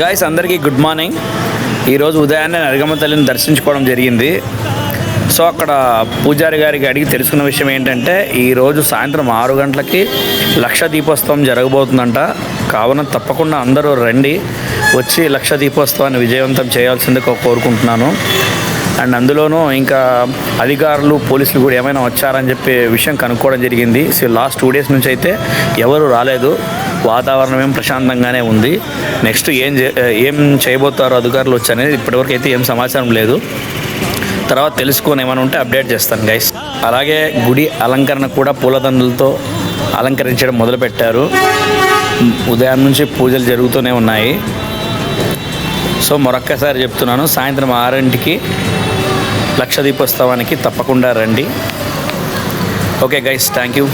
Guys అందరికీ good morning ఈరోజు ఉదయాన్నే నరగమ్మ తల్లిని దర్శించుకోవడం జరిగింది. సో అక్కడ పూజారి గారికి అడిగి తెలుసుకున్న విషయం ఏంటంటే ఈరోజు సాయంత్రం ఆరు గంటలకి లక్ష దీపోత్సవం జరగబోతుందంట. కావున తప్పకుండా అందరూ రండి వచ్చి లక్ష దీపోత్సవాన్ని విజయవంతం చేయాల్సిందిగా కోరుకుంటున్నాను. అండ్ అందులోనూ ఇంకా అధికారులు పోలీసులు కూడా ఏమైనా వచ్చారని చెప్పే విషయం కనుక్కోవడం జరిగింది. సో లాస్ట్ టూ డేస్ నుంచి అయితే ఎవరు రాలేదు. వాతావరణం ఏం ప్రశాంతంగానే ఉంది. నెక్స్ట్ ఏం చే- ఏం చేయబోతారో అధికారులు వచ్చి అనేది ఇప్పటివరకు అయితే ఏం సమాచారం లేదు. తర్వాత తెలుసుకొని ఏమైనా ఉంటే అప్డేట్ చేస్తాను గైస్ అలాగే గుడి అలంకరణ కూడా పూలదండలతో అలంకరించడం మొదలుపెట్టారు. ఉదయం నుంచి పూజలు జరుగుతూనే ఉన్నాయి. సో మరొక్కసారి చెప్తున్నాను సాయంత్రం ఆరింటికి లక్ష దీపోత్సవానికి తప్పకుండా రండి. Okay guys thank you